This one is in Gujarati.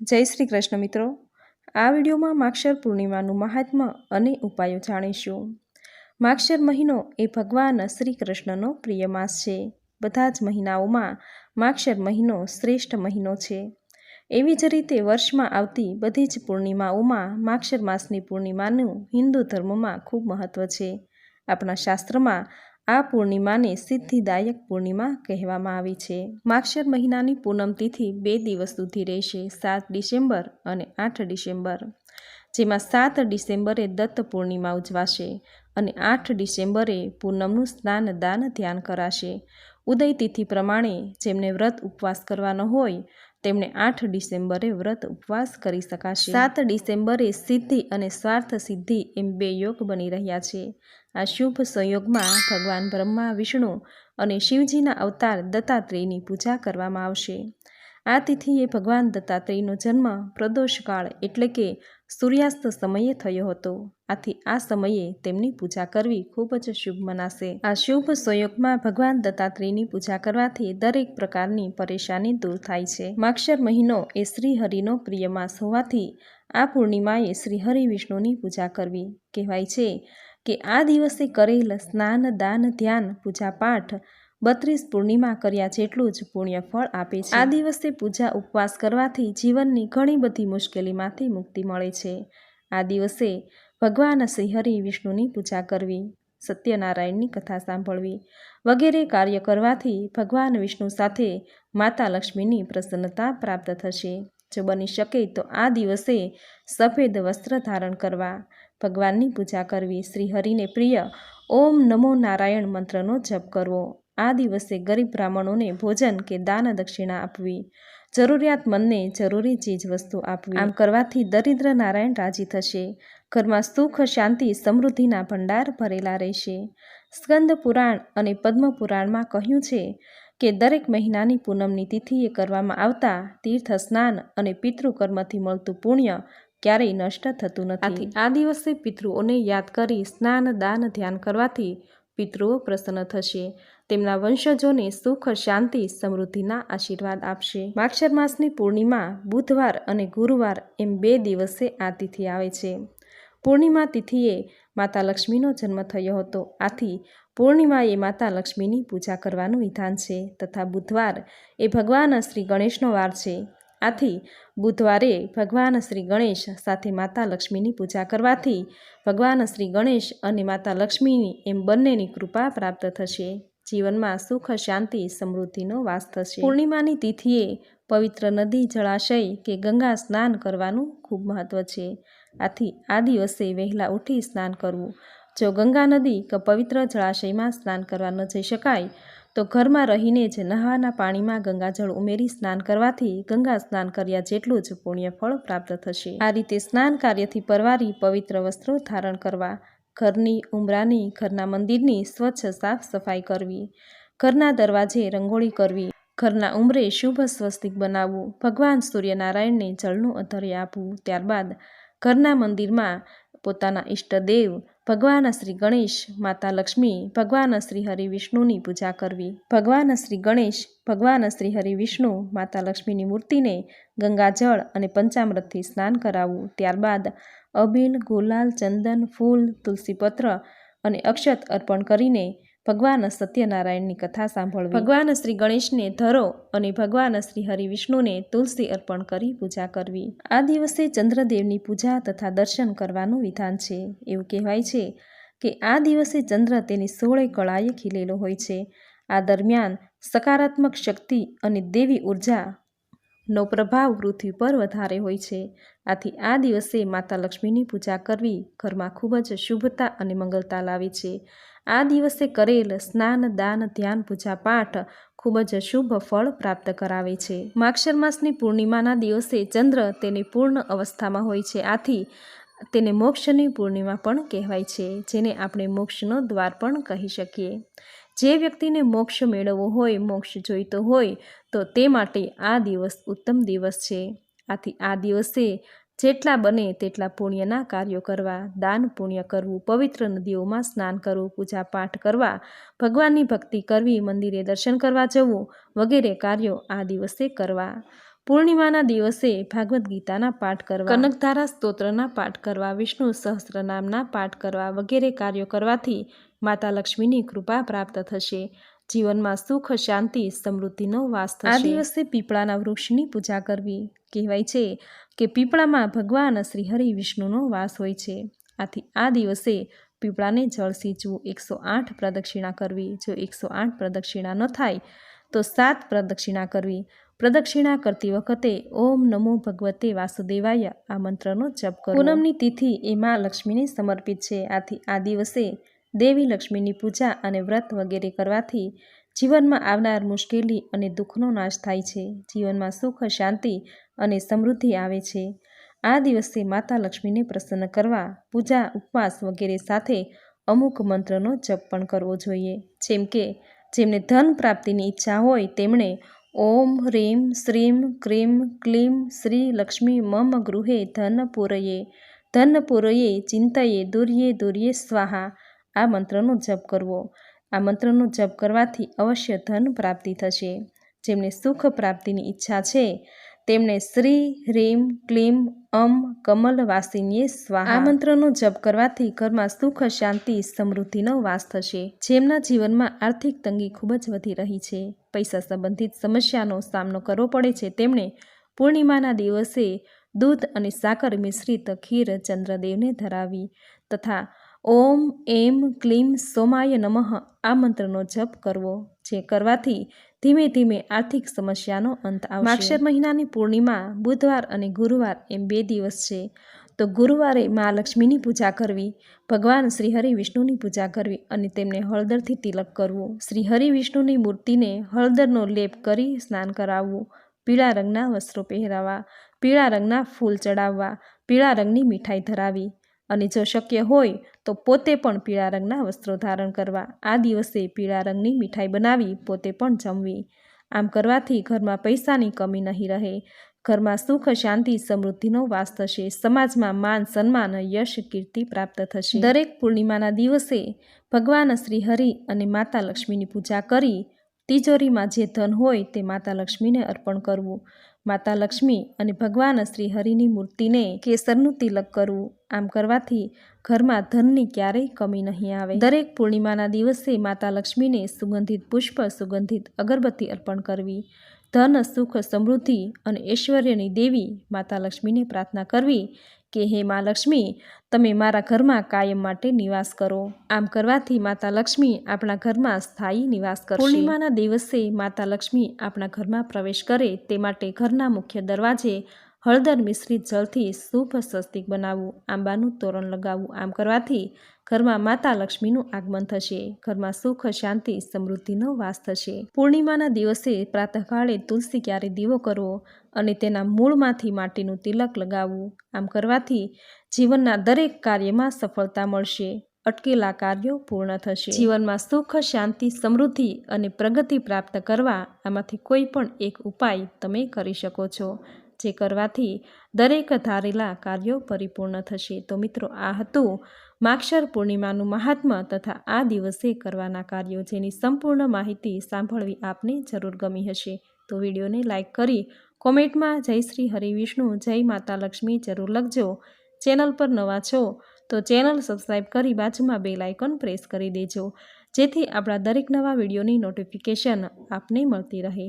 જય શ્રી કૃષ્ણ મિત્રો. આ વિડીયોમાં માક્ષર પૂર્ણિમાનું મહાત્મ્ય અને ઉપાયો જાણીશું. માક્ષર મહિનો એ ભગવાન શ્રી કૃષ્ણનો પ્રિય માસ છે. બધા જ મહિનાઓમાં માક્ષર મહિનો શ્રેષ્ઠ મહિનો છે. એવી જ રીતે વર્ષમાં આવતી બધી જ પૂર્ણિમાઓમાં માક્ષર માસની પૂર્ણિમાનું હિન્દુ ધર્મમાં ખૂબ મહત્ત્વ છે. આપણા શાસ્ત્રમાં આ પૂર્ણિમાને સિદ્ધિદાયક પૂર્ણિમા કહેવામાં આવી છે. માક્ષર મહિનાની પૂનમ તિથિ બે દિવસ સુધી રહેશે, સાત ડિસેમ્બર અને આઠ ડિસેમ્બર. જેમાં સાત ડિસેમ્બરે દત્ત પૂર્ણિમા ઉજવાશે અને આઠ ડિસેમ્બરે પૂનમનું સ્નાન દાન ધ્યાન કરાશે. ઉદય તિથિ પ્રમાણે જેમને વ્રત ઉપવાસ કરવાનો હોય તેમણે આઠ ડિસેમ્બરે વ્રત ઉપવાસ કરી શકાશે. સાત ડિસેમ્બરે સિદ્ધિ અને સ્વાર્થ સિદ્ધિ એમ બે યોગ બની રહ્યા છે. આ શુભ સંયોગમાં ભગવાન બ્રહ્મા, વિષ્ણુ અને શિવજીના અવતાર દત્તાત્રેયની પૂજા કરવામાં આવશે. આ તિથિએ ભગવાન દત્તાત્રેયનો જન્મ પ્રદોષકાળ એટલે કે સૂર્યાસ્ત સમયે થયો હતો. આથી આ સમયે તેમની પૂજા કરવી ખૂબ જ શુભ મનાશે. આ શુભ સંયોગમાં ભગવાન દત્તાત્રેયની પૂજા કરવાથી દરેક પ્રકારની પરેશાની દૂર થાય છે. માક્ષર મહિનો એ શ્રીહરિનો પ્રિય માસ હોવાથી આ પૂર્ણિમાએ શ્રીહરિ વિષ્ણુની પૂજા કરવી કહેવાય છે કે આ દિવસે કરેલ સ્નાન, દાન, ધ્યાન પૂજાપાઠ બત્રીસ પૂર્ણિમા કર્યા જેટલું જ પુણ્ય ફળ આપે છે. આ દિવસે પૂજા ઉપવાસ કરવાથી જીવનની ઘણી બધી મુશ્કેલીમાંથી મુક્તિ મળે છે. આ દિવસે ભગવાન શ્રી હરિ વિષ્ણુની પૂજા કરવી, સત્યનારાયણની કથા સાંભળવી વગેરે કાર્ય કરવાથી ભગવાન વિષ્ણુ સાથે માતા લક્ષ્મીની પ્રસન્નતા પ્રાપ્ત થશે. જો બની શકે તો આ દિવસે સફેદ વસ્ત્ર ધારણ કરવા, ભગવાનની પૂજા કરવી શ્રી હરિને પ્રિય ઓમ નમો નારાયણ મંત્રનો જપ કરવો. આ દિવસે ગરીબ બ્રાહ્મણોને ભોજન કે દાન દક્ષિણા આપવી. જરૂરિયાતમંદને જરૂરી ચીજ વસ્તુ આપવી. આમ કરવાથી દરિદ્ર નારાયણ રાજી થશે. ઘરમાં સુખ, શાંતિ, સમૃદ્ધિના ભંડાર ભરેલા રહેશે. સ્કંદ પુરાણ અને પદ્મ પુરાણમાં કહ્યું છે કે દરેક મહિનાની પૂનમની તિથિએ કરવામાં આવતા તીર્થ સ્નાન અને પિતૃકર્મથી મળતું પુણ્ય ક્યારેય નષ્ટ થતું નથી. આ દિવસે પિતૃઓને યાદ કરી સ્નાન, દાન, ધ્યાન કરવાથી પિતૃઓ પ્રસન્ન થશે. તેમના વંશજોને સુખ, શાંતિ, સમૃદ્ધિના આશીર્વાદ આપશે. માક્ષર માસની પૂર્ણિમા બુધવાર અને ગુરુવાર એમ બે દિવસે આ તિથિ આવે છે. પૂર્ણિમા તિથિએ માતા લક્ષ્મીનો જન્મ થયો હતો. આથી પૂર્ણિમાએ માતા લક્ષ્મીની પૂજા કરવાનું વિધાન છે તથા બુધવાર એ ભગવાન શ્રી ગણેશનો વાર છે. આથી બુધવારે ભગવાન શ્રી ગણેશ સાથે માતા લક્ષ્મીની પૂજા કરવાથી ભગવાન શ્રી ગણેશ અને માતા લક્ષ્મીની એમ બંનેની કૃપા પ્રાપ્ત થશે. જીવનમાં સુખ, શાંતિ, સમૃદ્ધિનો વાસ થશે. પૂર્ણિમાની તિથિએ પવિત્ર નદી જળાશય કે ગંગા સ્નાન કરવાનું ખૂબ મહત્ત્વ છે. આથી આ દિવસે વહેલા ઉઠી સ્નાન કરવું. જો ગંગા નદી કે પવિત્ર જળાશયમાં સ્નાન કરવા ન જઈ શકાય તો ઘરમાં રહીને જ નહાવાના પાણીમાં ગંગાજળ ઉમેરી સ્નાન કરવાથી ગંગા સ્નાન કર્યા જેટલું જ પુણ્ય ફળ પ્રાપ્ત થશે. આ રીતે સ્નાન કાર્યથી પરવારી પવિત્ર વસ્ત્રો ધારણ કરવા, ઘરની ઉમરાની, ઘરના મંદિરની સ્વચ્છ સાફ સફાઈ કરવી, ઘરના દરવાજે રંગોળી કરવી, ઘરના ઉમરે શુભ સ્વસ્તિક બનાવવું, ભગવાન સૂર્યનારાયણને જળનું અધર્ય આપવું, ત્યારબાદ ઘરના મંદિરમાં પોતાના ઈષ્ટદેવ ભગવાન શ્રી ગણેશ, માતા લક્ષ્મી, ભગવાન શ્રી હરિ વિષ્ણુની પૂજા કરવી. ભગવાન શ્રી ગણેશ, ભગવાન શ્રી હરિ વિષ્ણુ, માતા લક્ષ્મીની મૂર્તિને ગંગાજળ અને પંચામૃતથી સ્નાન કરાવવું. ત્યારબાદ અબીલ, ગુલાલ, ચંદન, ફૂલ, તુલસીપત્ર અને અક્ષત અર્પણ કરીને ભગવાન સત્યનારાયણની કથા સાંભળવી. ભગવાન શ્રી ગણેશને ધરો અને ભગવાન શ્રી હરિવિષ્ણુને તુલસી અર્પણ કરી પૂજા કરવી. આ દિવસે ચંદ્રદેવની પૂજા તથા દર્શન કરવાનું વિધાન છે. એવું કહેવાય છે કે આ દિવસે ચંદ્ર તેની સોળે કળાએ ખીલેલો હોય છે. આ દરમિયાન સકારાત્મક શક્તિ અને દેવી ઊર્જા નો પ્રભાવ પૃથ્વી પર વધારે હોય છે. આથી આ દિવસે માતા લક્ષ્મીની પૂજા કરવી ઘરમાં ખૂબ જ શુભતા અને મંગલતા લાવે છે. આ દિવસે કરેલ સ્નાન, દાન, ધ્યાન, પૂજા, પાઠ ખૂબ જ શુભ ફળ પ્રાપ્ત કરાવે છે. માક્ષર માસની પૂર્ણિમાના દિવસે ચંદ્ર તેની પૂર્ણ અવસ્થામાં હોય છે. આથી તેને મોક્ષની પૂર્ણિમા પણ કહેવાય છે, જેને આપણે મોક્ષનો દ્વાર પણ કહી શકીએ. જે વ્યક્તિને મોક્ષ મેળવવો હોય, મોક્ષ જોઈતો હોય, તો તે માટે આ દિવસ ઉત્તમ દિવસ છે. આથી આ દિવસે જેટલા બને તેટલા પુણ્યના કાર્યો કરવા, દાન પુણ્ય કરવું, પવિત્ર નદીઓમાં સ્નાન કરવું, પૂજા પાઠ કરવા, ભગવાનની ભક્તિ કરવી, મંદિરે દર્શન કરવા જવું વગેરે કાર્યો આ દિવસે કરવા. પૂર્ણિમાના દિવસે ભાગવદ્ ગીતાના પાઠ કરવા, કનકધારા સ્તોત્રના પાઠ કરવા, વિષ્ણુ સહસ્ત્રનામના પાઠ કરવા વગેરે કાર્યો કરવાથી માતા લક્ષ્મીની કૃપા પ્રાપ્ત થશે. જીવનમાં સુખ શાંતિ સમૃદ્ધિનો વાસ થશે. આ દિવસે પીપળાના વૃક્ષની પૂજા કરવી. કહેવાય છે કે પીપળામાં ભગવાન શ્રી હરિ વિષ્ણુનો વાસ હોય છે. આથી આ દિવસે પીપળાને જળ સિંચવું એકસો આઠ પ્રદક્ષિણા કરવી. જો એકસો આઠ પ્રદક્ષિણા ન થાય તો સાત પ્રદક્ષિણા કરવી. પ્રદક્ષિણા કરતી વખતે ઓમ નમો ભગવતે વાસુદેવાય આ મંત્રનો જપ કરો પૂનમની તિથિ એ મા લક્ષ્મીને સમર્પિત છે. આથી આ દિવસે દેવી લક્ષ્મીની પૂજા અને વ્રત વગેરે કરવાથી જીવનમાં આવનાર મુશ્કેલી અને દુઃખનો નાશ થાય છે. જીવનમાં સુખ, શાંતિ અને સમૃદ્ધિ આવે છે. આ દિવસે માતા લક્ષ્મીને પ્રસન્ન કરવા, પૂજા, ઉપવાસ વગેરે સાથે અમુક મંત્રનો જપ પણ કરવો જોઈએ. જેમ કે, જેમને ધન પ્રાપ્તિની ઈચ્છા હોય તેમણે ઓમ હ્રીમ શ્રીમ ક્રીમ ક્લીમ શ્રી લક્ષ્મી મમ ગૃહે ધન પૂરયે ધન પૂરયે ચિંતયે દુર્યે દુર્યે સ્વાહા આ મંત્રનો જપ કરવો. આ મંત્રનો જપ કરવાથી અવશ્ય ધન પ્રાપ્તિ થશે. જેમને સુખ પ્રાપ્તિની ઈચ્છા છે તેમણે શ્રી હ્રીમ ક્લીમ, અમ, કમલ વાસિનીએ સ્વાહા. આ મંત્રનો જપ કરવાથી ઘરમાં સુખ, શાંતિ, સમૃદ્ધિનો વાસ થશે. જેમના જીવનમાં આર્થિક તંગી ખૂબ જ વધી રહી છે. પૈસા સંબંધિત સમસ્યાનો સામનો કરવો પડે છે. તેમણે પૂર્ણિમાના દિવસે દૂધ અને સાકર મિશ્રિત ખીર ચંદ્રદેવને ધરાવી તથા ઓમ એમ ક્લીમ સોમાય નમઃ. આ મંત્રનો જપ કરવો જે કરવાથી ધીમે ધીમે આર્થિક સમસ્યાનો અંત આવશે. માક્ષર મહિનાની પૂર્ણિમા બુધવાર અને ગુરુવાર એમ બે દિવસ છે. તો ગુરુવારે મા લક્ષ્મીની પૂજા કરવી, ભગવાન શ્રી હરિ વિષ્ણુની પૂજા કરવી અને તેમને હળદરથી તિલક કરવું. શ્રી હરિ વિષ્ણુની મૂર્તિને હળદરનો લેપ કરી સ્નાન કરાવવું. પીળા રંગના વસ્ત્રો પહેરાવવા, પીળા રંગના ફૂલ ચડાવવા, પીળા રંગની મીઠાઈ ધરાવી. અને જો શક્ય હોય તો પોતે પણ પીળા રંગના વસ્ત્રો ધારણ કરવા. આ દિવસે પીળા રંગની મીઠાઈ બનાવી પોતે પણ જમવી. આમ કરવાથી ઘરમાં પૈસાની કમી નહીં રહે. ઘરમાં સુખ, શાંતિ, સમૃદ્ધિનો વાસ થશે. સમાજમાં માન, સન્માન, યશ, કીર્તિ પ્રાપ્ત થશે. દરેક પૂર્ણિમાના દિવસે ભગવાન શ્રી હરિ અને માતા લક્ષ્મીની પૂજા કરી તિજોરીમાં જે ધન હોય તે માતા લક્ષ્મીને અર્પણ કરવું. માતા લક્ષ્મી અને ભગવાન શ્રી હરિની મૂર્તિને કેસરનું તિલક કરવું, આમ કરવાથી ઘરમાં ધનની ક્યારેય કમી નહીં આવે. દરેક પૂર્ણિમાના દિવસે માતા લક્ષ્મીને સુગંધિત પુષ્પ, સુગંધિત અગરબત્તી અર્પણ કરવી, ધન, સુખ, સમૃદ્ધિ અને ઐશ્વર્યની દેવી માતા લક્ષ્મીને પ્રાર્થના કરવી કે, હે મા લક્ષ્મી, તમે મારા ઘરમાં કાયમ માટે નિવાસ કરો. આમ કરવાથી માતા લક્ષ્મી આપણા ઘરમાં સ્થાયી નિવાસ કરશે. પૂર્ણિમાના દિવસે માતા લક્ષ્મી આપણા ઘરમાં પ્રવેશ કરે તે માટે ઘરના મુખ્ય દરવાજે હળદર મિશ્રિત જળથી શુભ સ્વસ્તિક બનાવવું, આંબાનું તોરણ લગાવવું, આમ કરવાથી ઘરમાં માતા લક્ષ્મીનું આગમન થશે. ઘરમાં સુખ, શાંતિ, સમૃદ્ધિનો વાસ થશે. પૂર્ણિમાના દિવસે પ્રાતઃકાળે તુલસી ક્યારે દીવો કરવો અને તેના મૂળમાંથી માટીનું તિલક લગાવવું, આમ કરવાથી જીવનના દરેક કાર્યમાં સફળતા મળશે. અટકેલા કાર્યો પૂર્ણ થશે. જીવનમાં સુખ, શાંતિ, સમૃદ્ધિ અને પ્રગતિ પ્રાપ્ત કરવા આમાંથી કોઈ પણ એક ઉપાય તમે કરી શકો છો. જે કરવાથી દરેક ધારેલા કાર્યો પરિપૂર્ણ થશે. તો મિત્રો, આ હતું માક્ષર પૂર્ણિમાનું મહાત્મ્ય તથા આ દિવસે કરવાના કાર્યો જેની સંપૂર્ણ માહિતી સાંભળવી આપને જરૂર ગમી હશે. તો વિડીયોને લાઇક કરી કોમેન્ટમાં જય શ્રી હરિવિષ્ણુ જય માતા લક્ષ્મી જરૂર લખજો. ચેનલ પર નવા છો તો ચેનલ સબસ્ક્રાઈબ કરી બાજુમાં બે લાઇકન પ્રેસ કરી દેજો, જેથી આપણા દરેક નવા વિડીયોની નોટિફિકેશન આપને મળતી રહે.